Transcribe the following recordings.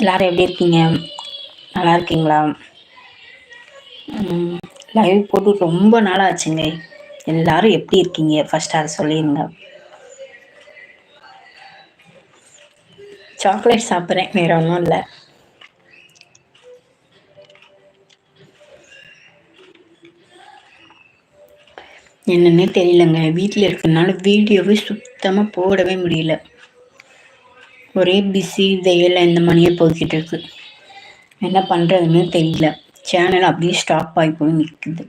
எல்லாரும் எப்படி இருக்கீங்க? நல்லா இருக்கீங்களா? லைவ் போட்டு ரொம்ப நாளாக ஆச்சுங்க எல்லாரும் எப்படி இருக்கீங்க? ஃபர்ஸ்ட் அதை சொல்லிடுங்க சாக்லேட் சாப்பிட்றேன். வேற ஒன்றும் இல்லை. என்னன்னே தெரியலங்க. வீட்டில் இருக்கிறதுனால வீடியோவே சுத்தமாக போடவே முடியல. ஒரே பிஸி வெயில் இந்த மணியே போய்கிட்டு இருக்கு என்ன பண்ணுறதுன்னு தெரியல. சேனல் அப்படியே ஸ்டாப் ஆகி போய் நிற்குது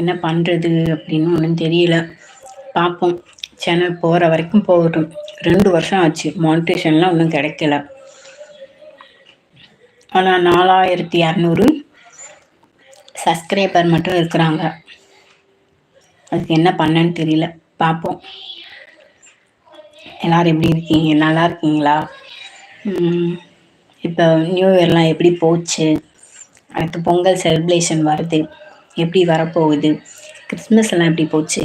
என்ன பண்ணுறது அப்படின்னு ஒன்றும் தெரியல. பார்ப்போம் சேனல் போகிற வரைக்கும் போகட்டும். ரெண்டு வருஷம் ஆச்சு. மானிட்டேஷன்லாம் ஒன்றும் கிடைக்கல. ஆனால் நாலாயிரத்தி இரநூறு சப்ஸ்கிரைபர் மட்டும் இருக்கிறாங்க. அதுக்கு என்ன பண்ணன்னு தெரியல. பார்ப்போம் எல்லோரும் எப்படி இருக்கீங்க? நல்லா இருக்கீங்களா? இப்போ நியூ இயர்லாம் எப்படி போச்சு? அடுத்து பொங்கல் செலிப்ரேஷன் வருது. எப்படி வரப்போகுது? கிறிஸ்மஸ்லாம் எப்படி போச்சு?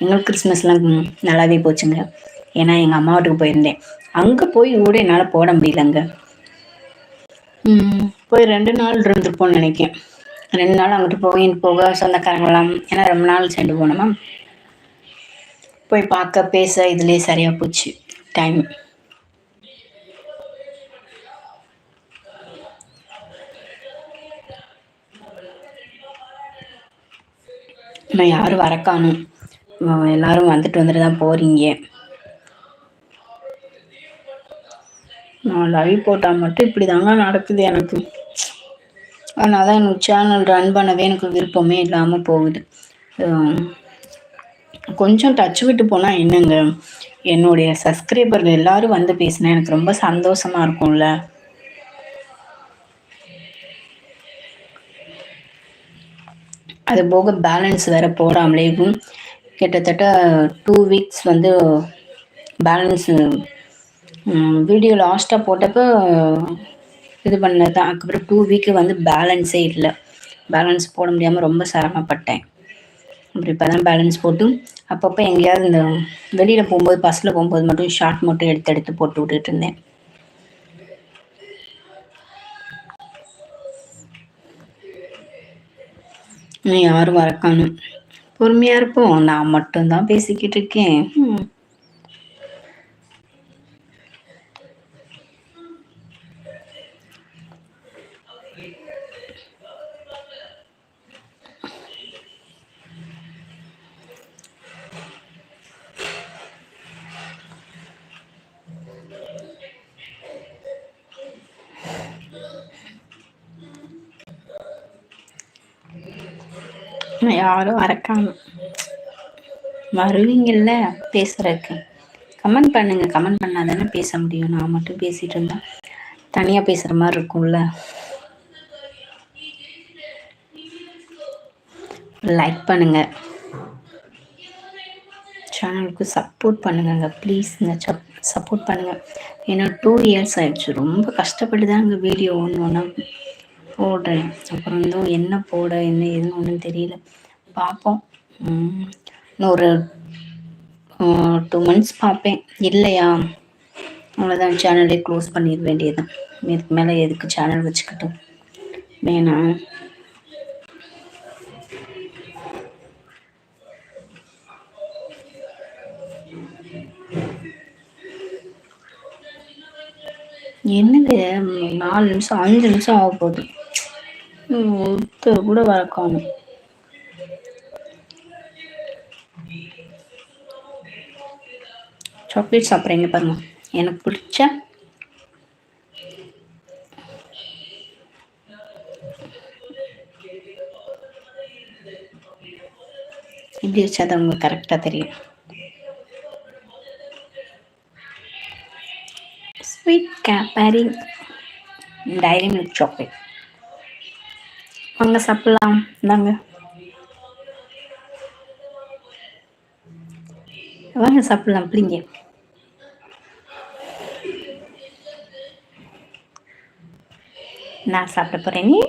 எங்களுக்கு கிறிஸ்மஸ்லாம் நல்லாவே போச்சுங்க. ஏன்னா எங்கள் அம்மா வீட்டுக்கு போயிருந்தேன். அங்கே போய் கூட என்னால் போட முடியலங்க. போய் ரெண்டு நாள் இருந்திருப்போம்னு நினைக்கிறேன். ரெண்டு நாள் அங்கிட்டு போய் போக சொந்தக்காரங்களாம் ஏன்னா ரொம்ப நாள் சென்று போனோமா? போய் பார்க்க பேச இதுலேயே சரியாக போச்சு. டைம் நான் யாரும் வரக்கானும் எல்லாரும் வந்துட்டு வந்துட்டு தான் போகிறீங்க நான் லைவ் போட்டால் மட்டும் இப்படி தாங்க நடக்குது எனக்கு. அதனால தான் எனக்கு சேனல் ரன் பண்ணவே எனக்கு விருப்பமே இல்லாமல் போகுது. கொஞ்சம் டச் விட்டு போனால் என்னங்க? என்னுடைய சப்ஸ்கிரைபர்கள் எல்லாரும் வந்து பேசினா எனக்கு ரொம்ப சந்தோஷமா இருக்கும்ல. அது போக பேலன்ஸ் வேற போடாமலே கிட்டத்தட்ட டூ வீக்ஸ் வந்து பேலன்ஸ் வீடியோ லாஸ்ட்டாக போட்டப்போ இது பண்ணது தான் அதுக்கப்புறம் டூ வீக்கு வந்து பேலன்ஸே இல்லை. பேலன்ஸ் போட முடியாமல் ரொம்ப சிரமப்பட்டேன். அப்புறம் இப்போ தான் பேலன்ஸ் போட்டு அப்பப்போ எங்கேயாவது இந்த வெளியில் போகும்போது பஸ்ஸில் போகும்போது மட்டும் ஷார்ட் மட்டும் எடுத்து எடுத்து போட்டு விட்டுட்டு இருந்தேன். யாரும் வரக்கானும் பொறுமையாக இருப்போம். நான் மட்டும்தான் பேசிக்கிட்டு இருக்கேன். யாரும் வரக்காம வருவீங்கல்ல பேசுறதுக்கு. கமெண்ட் பண்ணுங்க. கமெண்ட் பண்ணாதானே பேச முடியும். நான் மட்டும் பேசிட்டு இருந்தா தனியாக பேசுகிற மாதிரி இருக்கும்ல. லைக் பண்ணுங்க. சேனலுக்கு சப்போர்ட் பண்ணுங்க ப்ளீஸ்ங்க சப்போர்ட் பண்ணுங்க. ஏன்னா டூ இயர்ஸ் ஆயிடுச்சு. ரொம்ப கஷ்டப்பட்டு தான் அங்கே வீடியோ ஒன்று ஒன்றா போடுறேன் அப்புறம் வந்து என்ன போட என்ன ஏதுன்னு ஒன்றும் தெரியல. பார்ப்போம். இன்னும் ஒரு டூ மந்த்ஸ் பார்ப்பேன். இல்லையா? அவ்வளோதான் சேனலே க்ளோஸ் பண்ணிட வேண்டியது இதுக்கு மேலே எதுக்கு சேனல் வச்சுக்கிட்டோம்? வேணாம். என்னது நாலு நிமிஷம் அஞ்சு நிமிஷம் ஆக போகுது. ஒருத்தர் கூட வரக்காணும் சாக்லேட் சாப்பிட்றீங்க பாருங்க எனக்கு பிடிச்ச இப்படி வச்சா தான் உங்களுக்கு கரெக்டாக தெரியும் sweet Cadbury Dairy Milk chocolate வாங்க சாப்பிடலாம் இந்தாங்க வாங்க சாப்பிடலாம் பிள்ளைங்க நான் சாப்பிட போறேன் நீ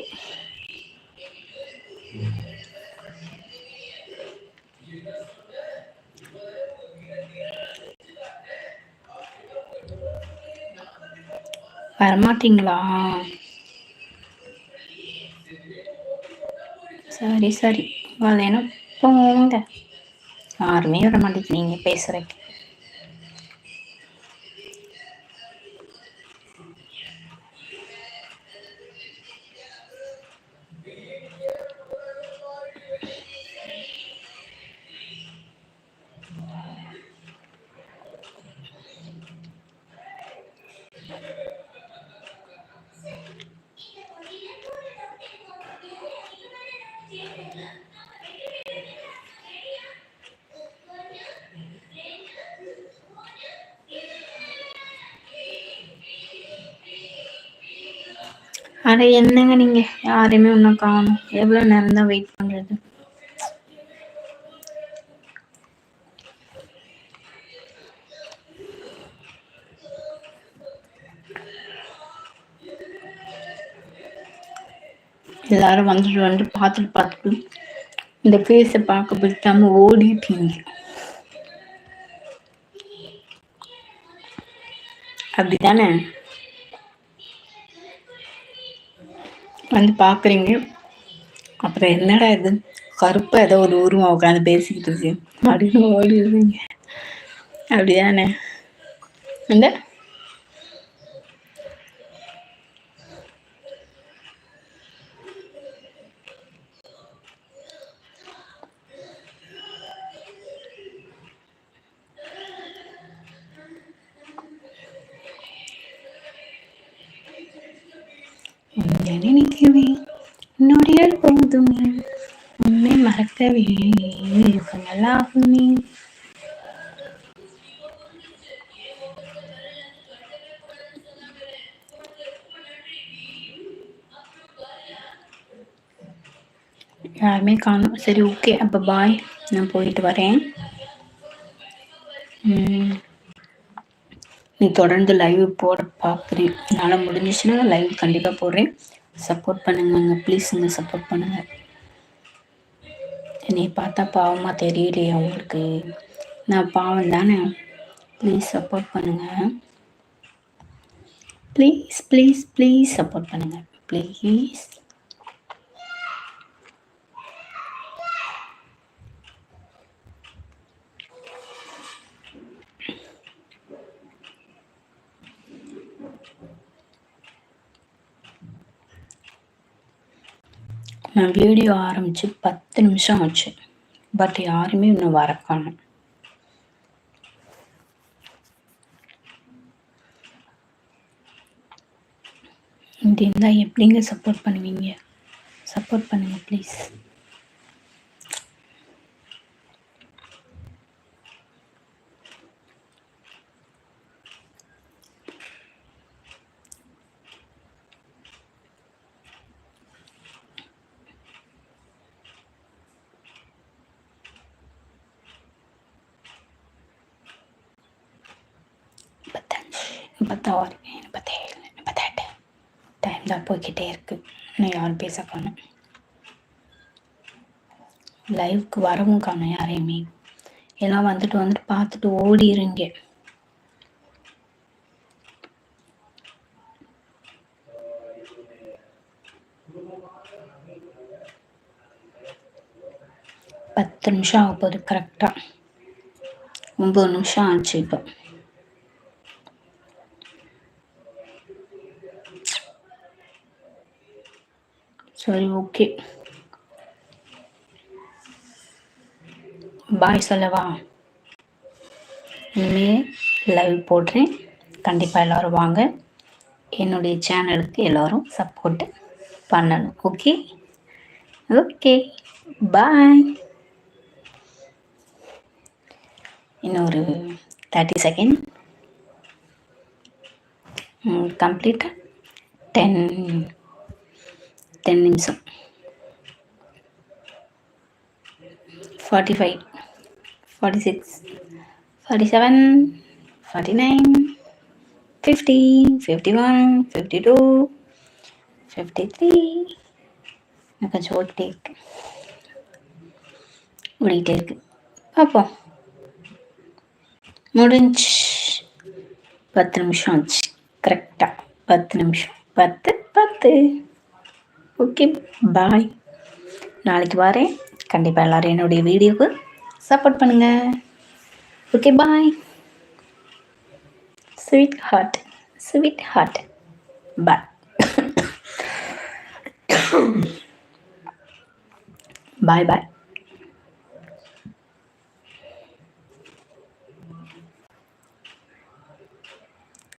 வரமாட்டீங்களா சரி சரி. வரலைன்னா போங்க யாருமே விட மாட்டேங்க நீங்கள் பேசுகிறக்கு அட என்னங்க நீங்க? யாரையுமே ஒன்றும் காணும். எவ்வளோ நேரம் தான் வெயிட் பண்ணுறது எல்லாரும் வந்துட்டு வந்து பார்த்துட்டு பார்த்துட்டு இந்த ஃபேஸை பார்க்க பிடிக்காம ஓடிட்டீங்க. அப்படிதானே வந்து பார்க்குறீங்க. அப்புறம் என்னடா இது? கருப்பாக ஏதோ ஒரு உருவம் உட்காந்து பேசிக்கிட்டு இருக்கு. அப்படின்னு ஓடிடுவீங்க அப்படிதானே? இந்த நினைக்கவே நொடியல் போதுமே. உன்னை மறக்கவே நல்லாகுமே யாருமே காணும். சரி ஓகே. அப்போ பாய் நான் போயிட்டு வரேன். நீ தொடர்ந்து லைவ் போட பார்க்குறேன் என்னால் முடிஞ்சிச்சுன்னா லைவ் கண்டிப்பாக போடுறேன். சப்போர்ட் பண்ணுங்கங்க. ப்ளீஸுங்க சப்போர்ட் பண்ணுங்கள் என்னை பார்த்தா பாவமாக தெரியலையே உங்களுக்கு நான் பாவம் தானே? ப்ளீஸ் சப்போர்ட் பண்ணுங்கள் ப்ளீஸ் ப்ளீஸ் ப்ளீஸ் சப்போர்ட் பண்ணுங்கள் ப்ளீஸ் நான் வீடியோ ஆரம்பித்து பத்து நிமிஷம் ஆச்சு. பட் யாருமே இன்னும் வரக்காணும் இப்படி இருந்தால் எப்படிங்க சப்போர்ட் பண்ணுவீங்க? சப்போர்ட் பண்ணுங்கள் ப்ளீஸ் முப்பத்தாறு முப்பத்தேழு முப்பத்தெட்டு டைம் தான் போய்கிட்டே இருக்குது இன்னும் யாரும் பேச காணும் லைவுக்கு வரவும் காணும் யாரையுமே. எல்லாம் வந்துட்டு வந்துட்டு பார்த்துட்டு ஓடிடுங்க பத்து நிமிஷம் ஆக போகுது கரெக்டாக ஒம்பது நிமிஷம் ஆச்சு இப்போ. சரி ஓகே பாய் சொல்லவா இனிமேல் லைவ் போடுறேன். கண்டிப்பாக எல்லோரும் வாங்க. என்னுடைய சேனலுக்கு எல்லோரும் சப்போர்ட் பண்ணணும் ஓகே ஓகே பாய் இன்னொரு தேர்ட்டி செகண்ட் கம்ப்ளீட்டாக டென் டென் நிமிஷம். Forty five forty six forty seven forty nine fifty fifty one fifty two fifty three நான் கொஞ்சம் ஓடிக்கிட்டே இருக்கு ஓடிக்கிட்டே இருக்கு. பார்ப்போம். முடிஞ்சு. பத்து நிமிஷம் ஆச்சு. கரெக்டாக பத்து நிமிஷம். பத்து பத்து. ஓகே பாய் நாளைக்கு வரேன். கண்டிப்பாக எல்லோரும் என்னுடைய வீடியோவுக்கு சப்போர்ட் பண்ணுங்கள் okay bye sweetheart sweetheart bye bye bye